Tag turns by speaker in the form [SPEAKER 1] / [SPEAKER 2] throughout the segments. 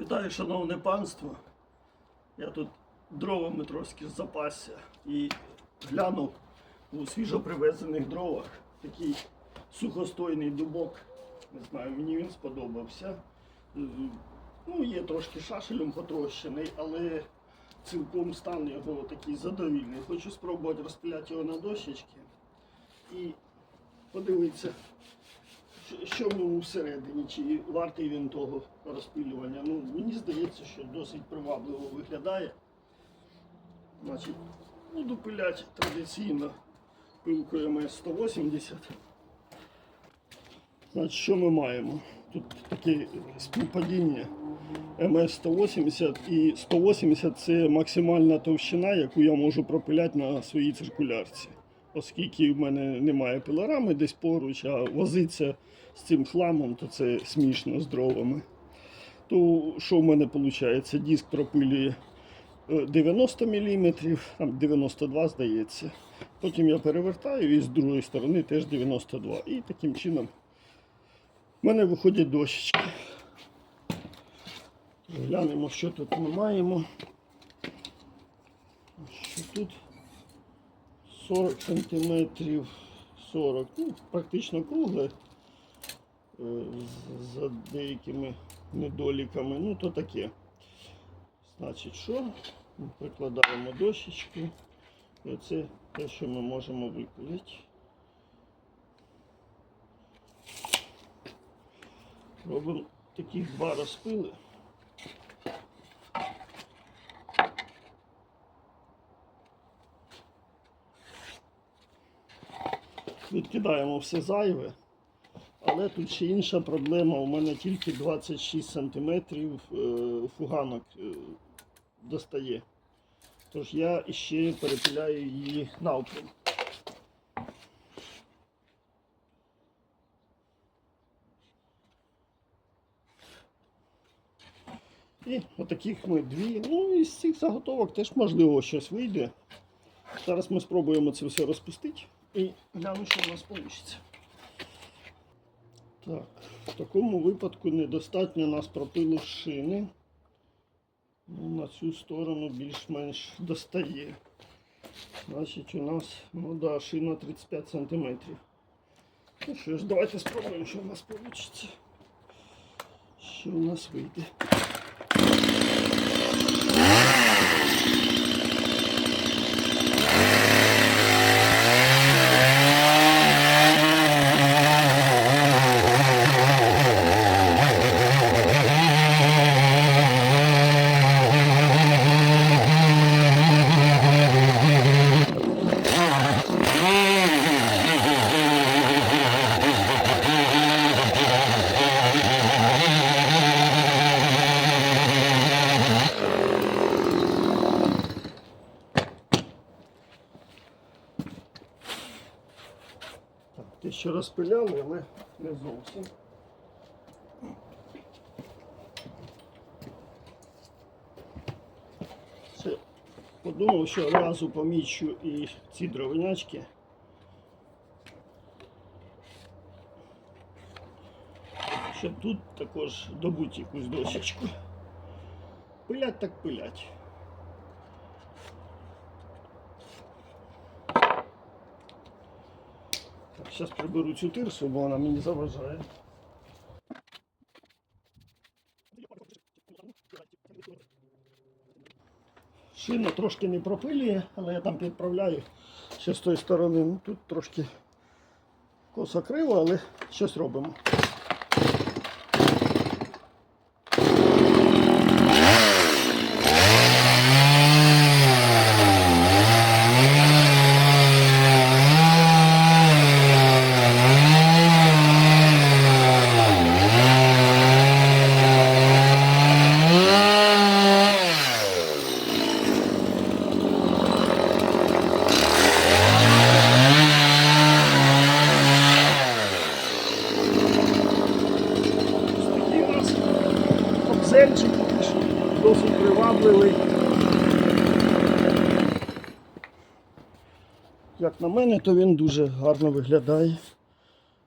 [SPEAKER 1] Вітаю, шановне панство. Я тут дровами трошки запасся і глянув у свіжопривезених дровах такий сухостойний дубок. Не знаю, мені він сподобався. Ну, є трошки шашелем потрощений, але цілком стан його такий задовільний. Хочу спробувати розпиляти його на дощечки і подивитися, що- в ньому всередині, чи вартий він того розпилювання. Ну, мені здається, що досить привабливо виглядає. Значить, буду пиляти традиційно пилкою МС-180. Значить, що ми маємо? Тут таке співпадіння МС-180 і 180 це максимальна товщина, яку я можу пропиляти на своїй циркулярці. Оскільки в мене немає пилорами десь поруч, а возиться з цим хламом, то це смішно з дровами. То що в мене виходить? Диск пропилює е, 90 мм, там 92 здається. Потім я перевертаю і з другої сторони теж 92. І таким чином в мене виходять дощечки. Глянемо, що тут ми маємо. Що тут 40 сантиметрів 40, ну, практично кругле, е, за деякими недоліками. Ну, то таке. Значить, що? Прикладаємо дощечку. І це те, що ми можемо випилити. Робимо таких два розпили. Відкидаємо все зайве. Але тут ще інша проблема. У мене тільки 26 см фуганок е, достає. Тож я ще перепиляю її навпіл. І отаких ми дві. Ну і з цих заготовок теж можливо щось вийде. Зараз ми спробуємо це все розпустити і глянемо, що у нас вийде. Так, в такому випадку недостатньо нас пропилу шини. Ну, на цю сторону більш-менш достає. Значить, у нас ну да, шина 35 см. Ну що ж, давайте спробуємо, що у нас вийде. Що у нас вийде. Те, розпиляли, але не зовсім. Це подумав, що одразу помічу і ці дровинячки. Щоб тут також добути якусь дощечку. Пилять так пилять. Зараз приберу цю тирсу, бо вона мені заважає. Шина трошки не пропилює, але я там підправляю ще з тої сторони. Ну, тут трошки косо криво, але щось робимо. Ось такий у нас обзельчик досить привабливий. Як на мене, то він дуже гарно виглядає.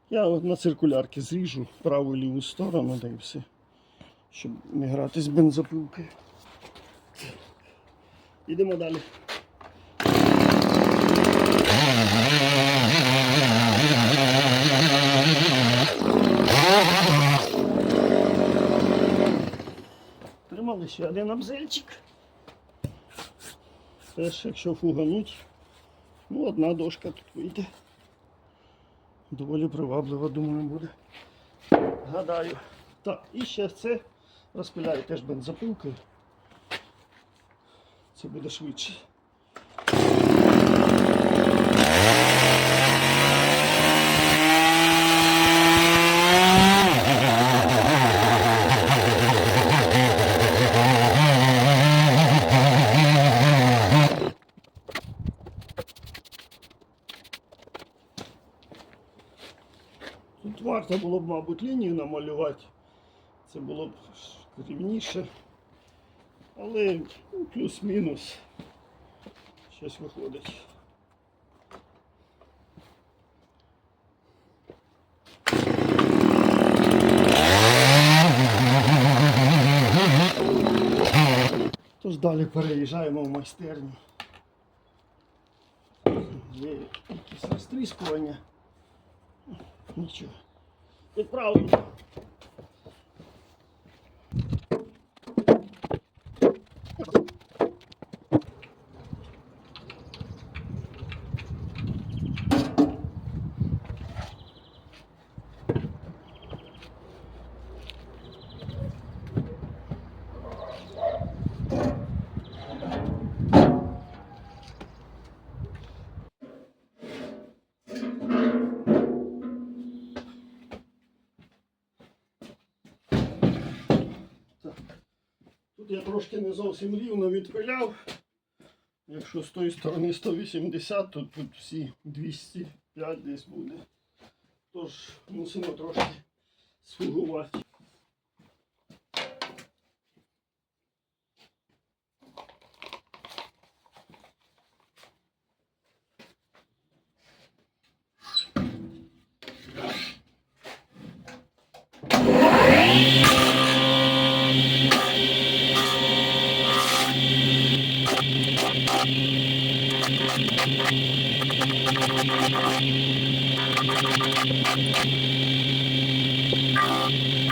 [SPEAKER 1] Я на циркулярки зріжу праву і ліву сторону, да і все. щоб не грати з бензопилкою. Йдемо далі. Ще один обзельчик. Теж, якщо фугануть, ну одна дошка тут вийде. Доволі приваблива, думаю, буде. Гадаю. Так, і ще це розпиляю теж бензопилкою. Це буде швидше. Тут варто було б, мабуть, лінію намалювати. Це було б рівніше. Але ну, плюс-мінус щось виходить. Тож далі переїжджаємо в майстерню. Є якісь розтріскування. Нічого. Тут Так. Тут я трошки не зовсім рівно відпиляв. Якщо з тої сторони 180, то тут всі 205 десь буде. Тож мусимо трошки сфугувати.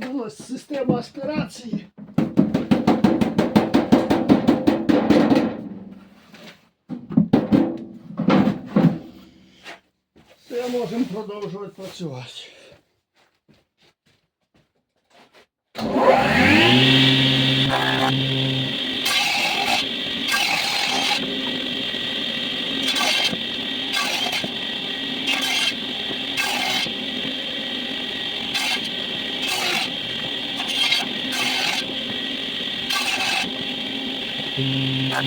[SPEAKER 1] Забулась система аспірації. Все, можемо продовжувати працювати. Так,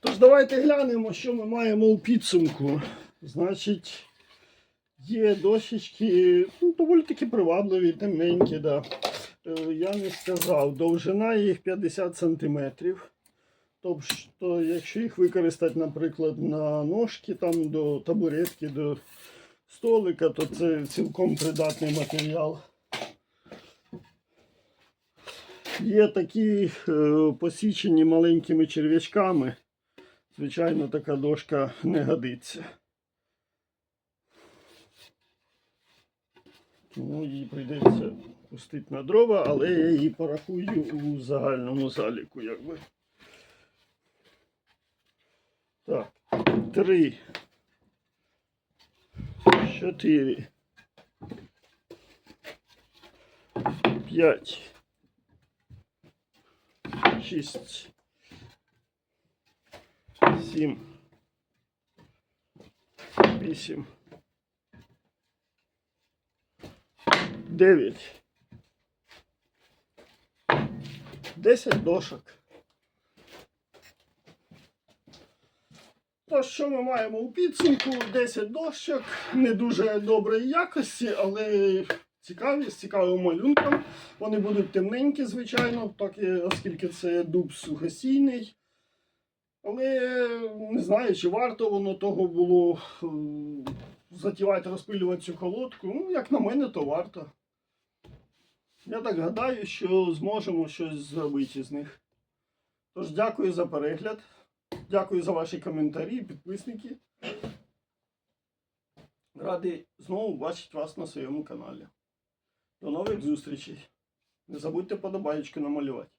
[SPEAKER 1] тож давайте глянемо, що ми маємо у підсумку. Значить, є дощечки, ну, доволі таки привабливі, темненькі, да. Е, Я не сказав, довжина їх 50 см. Тобто, якщо їх використати, наприклад, на ножки там до табуретки, до столика, то це цілком придатний матеріал. Є такі е, посічені маленькими черв'ячками. Звичайно, така дошка не годиться. Тому її прийдеться пустити на дрова, але я її порахую у загальному заліку, якби. Так, три, чотири, п'ять, шість, сім, вісім, дев'ять, десять дошок. То, що ми маємо у підсумку? 10 дощок, не дуже доброї якості, але цікаві, з цікавим малюнком. Вони будуть темненькі, звичайно, так, оскільки це дуб сухосійний. Але не знаю, чи варто воно того було затівати, розпилювати цю колодку. Ну, як на мене, то варто. Я так гадаю, що зможемо щось зробити з них. Тож дякую за перегляд. Дякую за ваші коментарі, підписники. Радий знову бачити вас на своєму каналі. До нових зустрічей. Не забудьте подобаєчку намалювати.